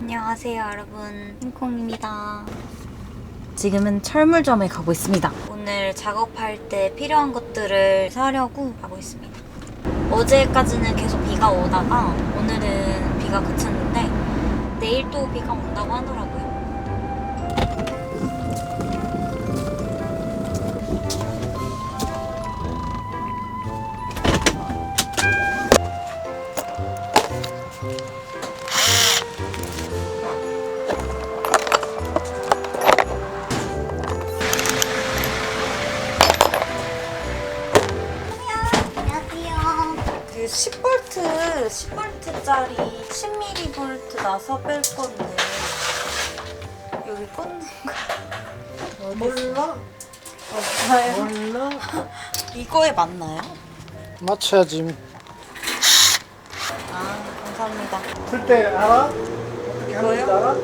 안녕하세요 여러분. 흰콩입니다. 지금은 철물점에 가고 있습니다. 오늘 작업할 때 필요한 것들을 사려고 가고 있습니다. 어제까지는 계속 비가 오다가 오늘은 비가 그쳤는데 내일 또 비가 온다고 하더라고요 몰라? 이거에 맞나요? 맞춰야지. 아 감사합니다 풀 때 알아? 어떻게 하는지? 알아?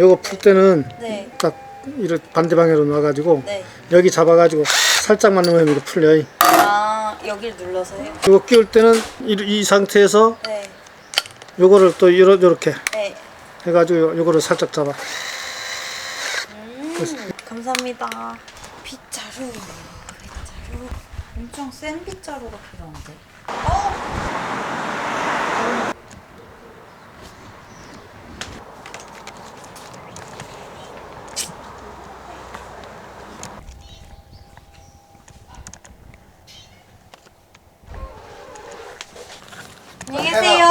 이거 풀 때는 네 딱 이렇게 반대 방향으로 놔가지고 네. 여기 잡아가지고 살짝만 넣으면 이렇게 풀려. 아 여기를 눌러서요? 이거 끼울 때는 이, 이 상태에서 네. 요거를 또 이러, 이렇게 네. 해가지고 요거를 살짝 잡아. 음, 감사합니다. 빗자루. 빗자루. 엄청 센 빗자루가 필요한데. 어! 안녕히 계세요.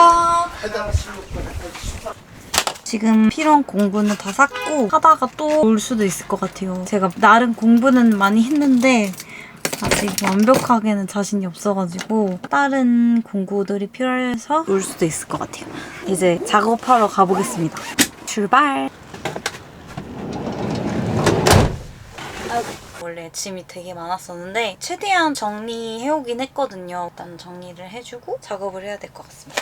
지금 필요한 공부는 다 샀고 하다가 또 올 수도 있을 것 같아요. 제가 나름 공부는 많이 했는데 아직 완벽하게는 자신이 없어가지고 다른 공부들이 필요해서 올 수도 있을 것 같아요. 이제 작업하러 가보겠습니다. 출발! 원래 짐이 되게 많았었는데 최대한 정리해오긴 했거든요. 일단 정리를 해주고 작업을 해야 될 것 같습니다.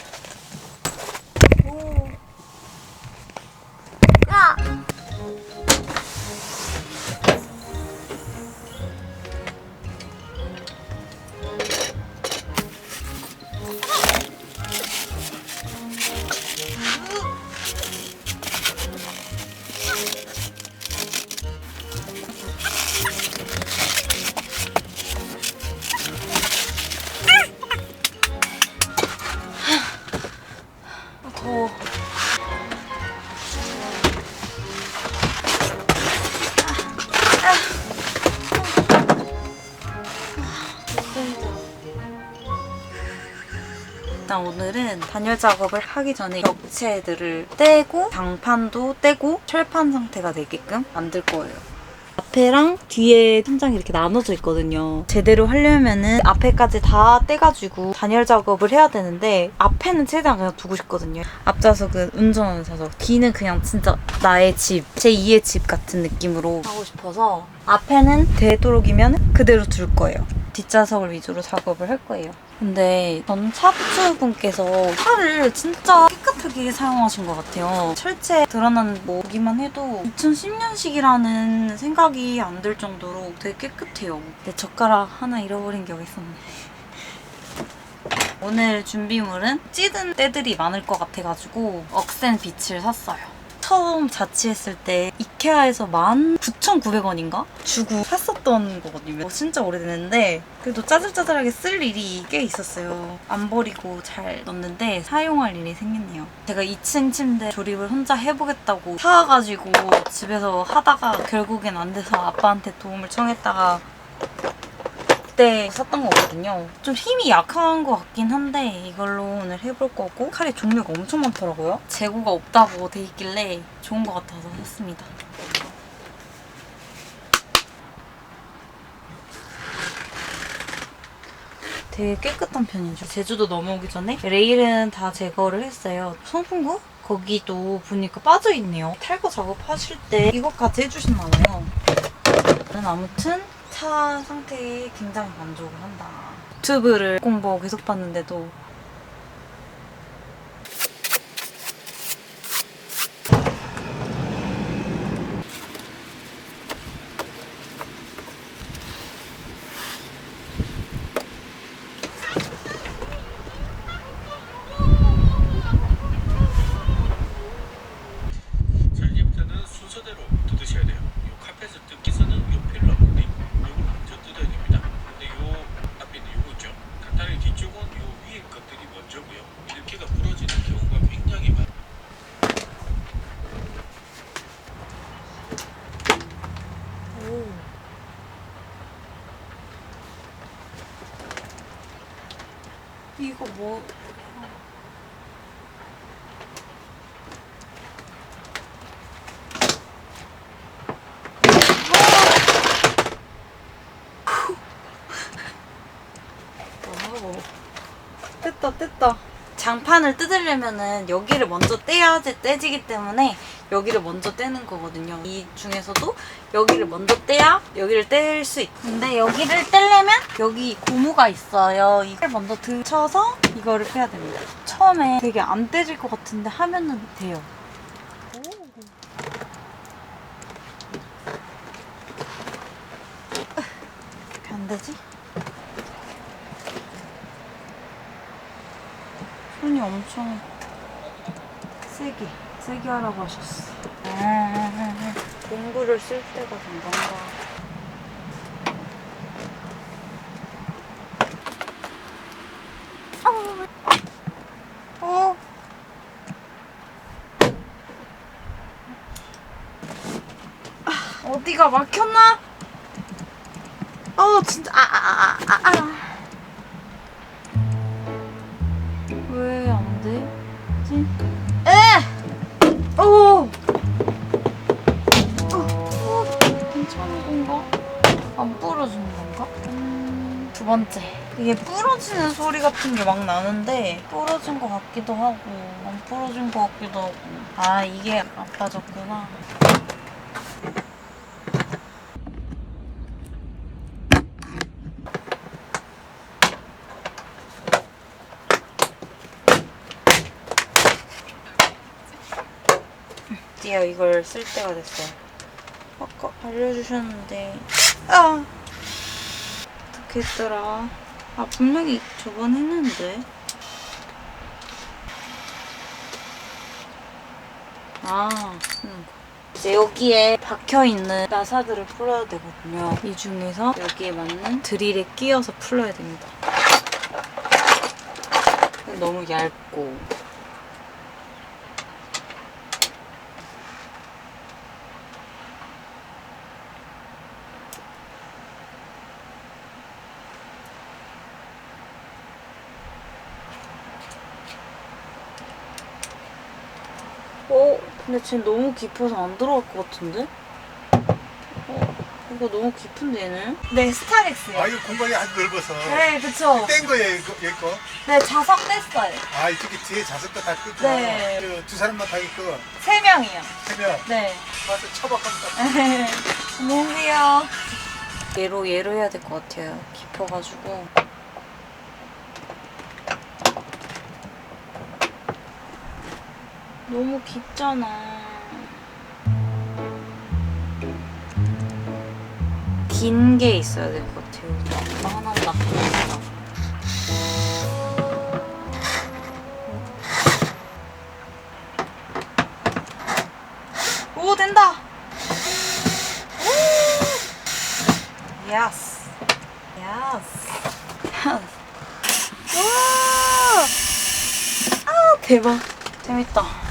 일단 오늘은 단열 작업을 하기 전에 벽체들을 떼고 장판도 떼고 철판 상태가 되게끔 만들 거예요. 앞에랑 뒤에 천장이 이렇게 나눠져 있거든요. 제대로 하려면은 앞에까지 다 떼가지고 단열 작업을 해야 되는데 앞에는 최대한 그냥 두고 싶거든요. 앞좌석은 운전하는 좌석, 뒤는 그냥 진짜 나의 집, 제 2의 집 같은 느낌으로 하고 싶어서 앞에는 되도록이면 그대로 둘 거예요. 뒷좌석을 위주로 작업을 할 거예요. 근데 전 차주분께서 차를 진짜 깨끗하게 사용하신 것 같아요. 철제 드러나는 뭐 보기만 해도 2010년식이라는 생각이 안 들 정도로 되게 깨끗해요. 내 젓가락 하나 잃어버린 게 어딨었네. 오늘 준비물은 찌든 때들이 많을 것 같아가지고 억센 빛을 샀어요. 처음 자취했을 때 이케아에서 19,900원인가? 주고 샀었던 거거든요. 어, 진짜 오래됐는데 그래도 짜잘짜잘하게 쓸 일이 꽤 있었어요. 안 버리고 잘 넣었는데 사용할 일이 생겼네요. 제가 2층 침대 조립을 혼자 해보겠다고 사와가지고 집에서 하다가 결국엔 안 돼서 아빠한테 도움을 청했다가 그때 샀던 거거든요. 좀 힘이 약한 것 같긴 한데 이걸로 오늘 해볼 거고 칼이 종류가 엄청 많더라고요. 재고가 없다고 돼 있길래 좋은 것 같아서 샀습니다. 되게 깨끗한 편이죠. 제주도 넘어오기 전에 레일은 다 제거를 했어요. 송풍구? 거기도 보니까 빠져있네요. 탈거 작업하실 때 이것까지. 저는 아무튼 차 상태에 굉장히 만족을 한다. 유튜브를 공부 계속 봤는데도 이거 뭐? 와우. 뗐다 뗐다 장판을 뜯으려면은 여기를 먼저 떼야지 떼지기 때문에 여기를 먼저 떼는 거거든요. 이 중에서도 여기를 먼저 떼야 여기를 뗄 수 있. 근데 여기를 떼려면 여기 고무가 있어요. 이걸 먼저 들쳐서 이거를 빼야 됩니다. 처음에 되게 안 떼질 것 같은데 하면은 돼요. 이렇게 안 되지? 손이 엄청 세게 세게 하라고 하셨어. 공구를 쓸 때가 된 건가? 어. 아, 어디가 막혔나? 어 진짜 아아아아 아, 아, 아. 번째. 이게 부러지는 소리 같은 게 막 나는데 부러진 것 같기도 하고 안 부러진 것 같기도 하고 아 이게 안 빠졌구나. 드디어 이걸 쓸 때가 됐어요. 아까 알려주셨는데 아 어떻게 했더라? 아 분명히 저번 했는데 아 음. 이제 여기에 박혀 있는 나사들을 풀어야 되거든요. 이 중에서 여기에 맞는 드릴에 끼워서 풀어야 됩니다. 너무 얇고 어? 근데 쟤 너무 깊어서 안 들어갈 것 같은데? 어? 이거 너무 깊은데 얘는? 네 스타렉스요 아 이거 공간이 아주 넓어서 네 그쵸 뗀 거예요 이거 여기 거. 네 자석 뗐어요 아 이쪽에 뒤에 자석도 다 뜯고 네. 그두 사람만 타게끔 세 명이요 세면 네 와서 처박합니다. 안녕하세요 얘로 얘로 해야 될 것 같아요 깊어가지고 너무 깊잖아. 긴 게 있어야 될 것 같아요. 나 하나 낚았다 오 된다! 예스 예스 와! 아 대박. 재밌다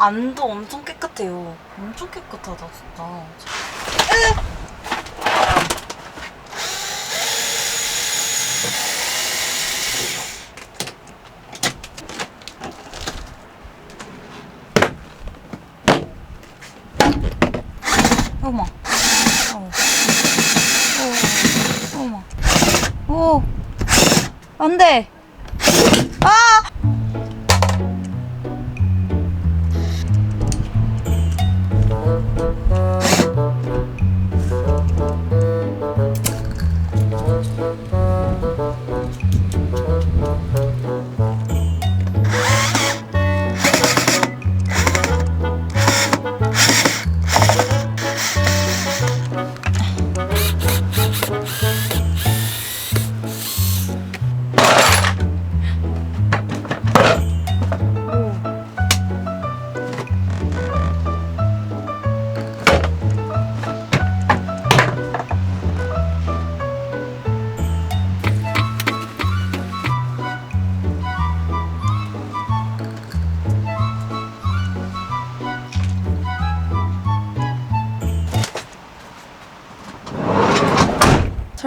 안도 엄청 깨끗해요. 엄청 깨끗하다 진짜. 어머. 어. 어. 어머. 오. 안 돼.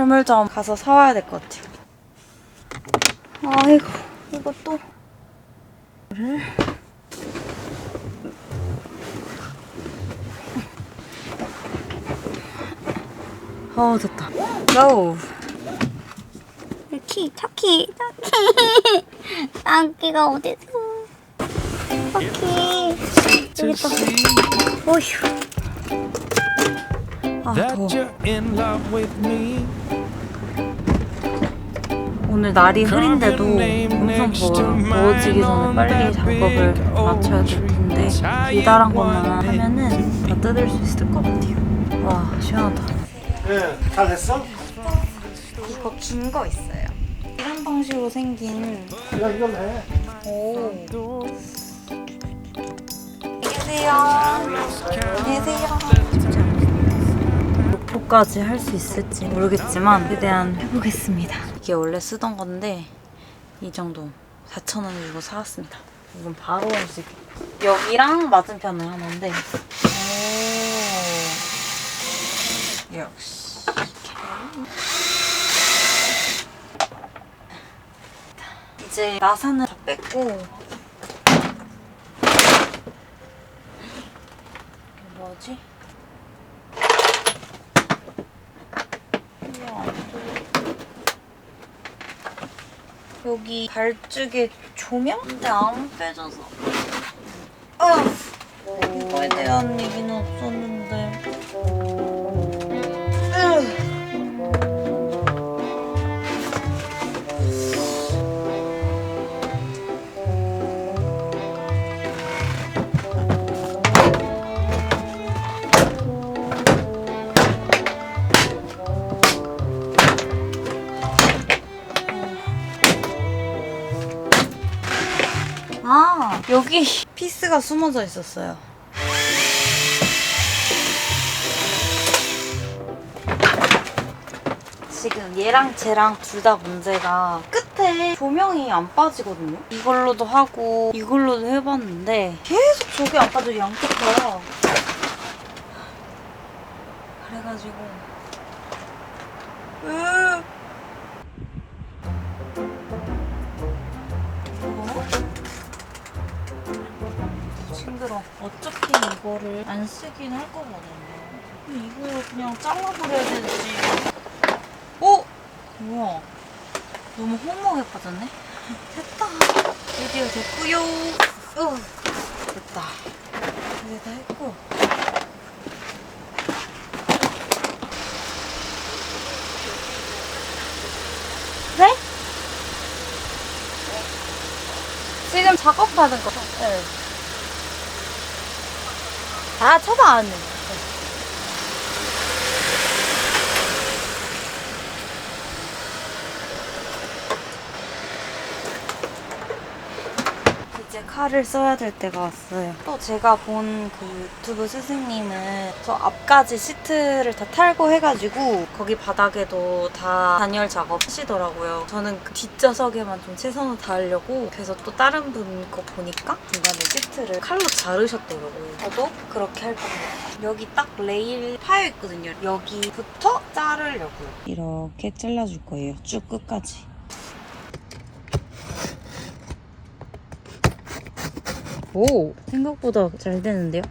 철물점 가서 사와야 될 것 같아요. 아이고, 이것도. 를 어, 됐다. 고! 키, 차키, 차키. 차키가 어딨어? 차키. 여기 있다. 어휴. 아, that 더워. you're in love with me. 오늘 날이 흐린데도 엄청 더워요. 더워지기 전에 빨리 작업을 마쳐야 될 텐데 기다란 것만 하면은 다 뜯을 수 있을 것 같아요. 와 시원하다. 예, 잘 했어? 이거 긴 거 있어요. 이런 방식으로 생긴 야, 이걸 해. 오. 안녕하세요. 안녕하세요. 목포까지 할 수 있을지 모르겠지만 최대한 해보겠습니다. 이게 원래 쓰던 건데 이 정도 4,000원 주고 사왔습니다. 이건 바로 할 수 있게. 여기랑 맞은편에 하나인데. 오. 역시. 이제 나사는 다 뺐고 이게 뭐지? 이거 안 돼. 여기 발쪽에 조명? 근데 안 빼져서 아! 이거에 대한 얘기는 없었는데 여기 피스가 숨어져 있었어요. 지금 얘랑 쟤랑 둘 다 문제가 끝에 조명이 안 빠지거든요. 이걸로도 하고 이걸로도 해봤는데 계속 저게 안 빠져 양끝에. 그래가지고 이거를 안 쓰긴 할 거거든요. 이거 그냥 잘라버려야 되지. 어? 뭐야? 너무 허무하게 빠졌네? 됐다. 드디어 됐고요. 어, 됐다. 이제 다 했고. 네? 지금 작업하는 거. 네. 아, 쳐다 안 해. 이제 칼을 써야 될 때가 왔어요. 또 제가 본 그 유튜브 스승님은 저 앞까지 시트를 다 탈거 해가지고 거기 바닥에도 다 단열 작업 하시더라고요. 저는 그 뒷좌석에만 좀 최선을 다하려고 그래서 또 다른 분 거 보니까 중간에 시트를 칼로 자르셨더라고요. 저도 그렇게 할 겁니다. 여기 딱 레일 파여 있거든요. 여기부터 자르려고요. 이렇게 잘라줄 거예요. 쭉 끝까지. 오 생각보다 잘 되는데요?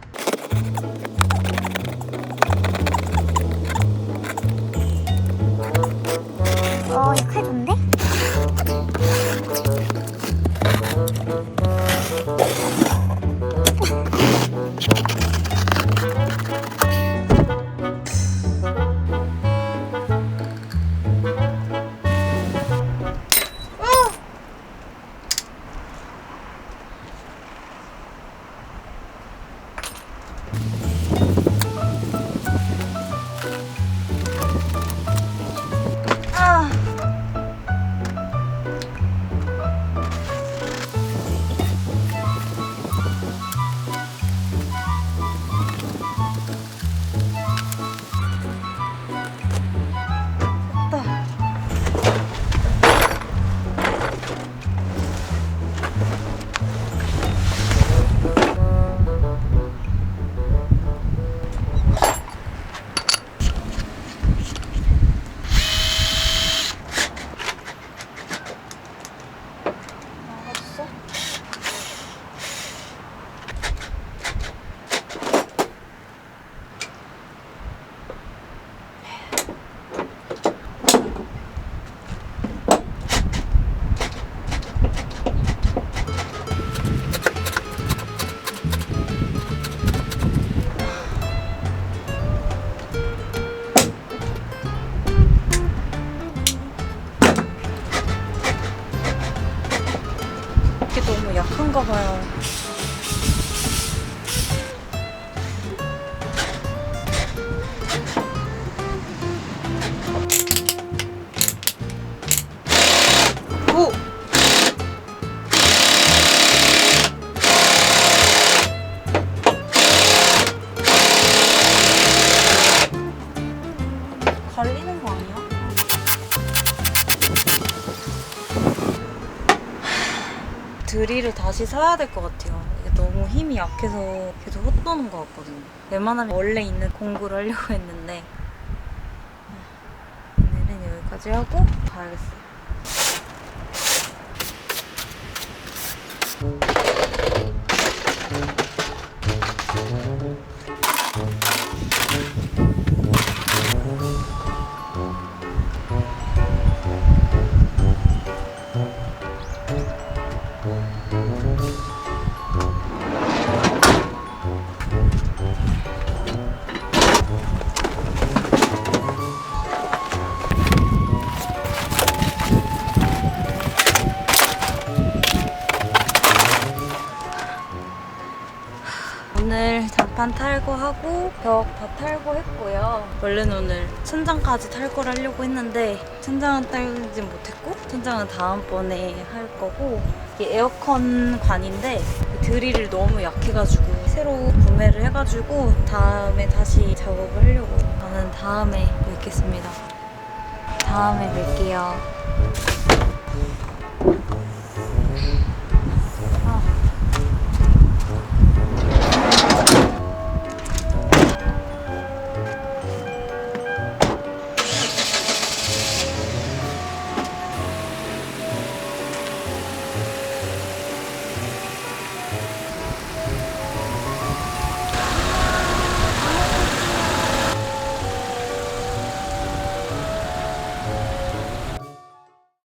드릴을 다시 사야 될 것 같아요. 이게 너무 힘이 약해서 계속 헛도는 것 같거든요. 웬만하면 원래 있는 공구를 하려고 했는데 오늘은 여기까지 하고 가야겠어요. 탈거하고 벽 다 탈거했고요. 원래는 오늘 천장까지 탈거를 하려고 했는데 천장은 딸지 못했고 천장은 다음번에 할 거고 이게 에어컨 관인데 드릴을 너무 약해가지고 새로 구매를 해가지고 다음에 다시 작업을 하려고 저는 다음에 뵙겠습니다. 다음에 뵐게요.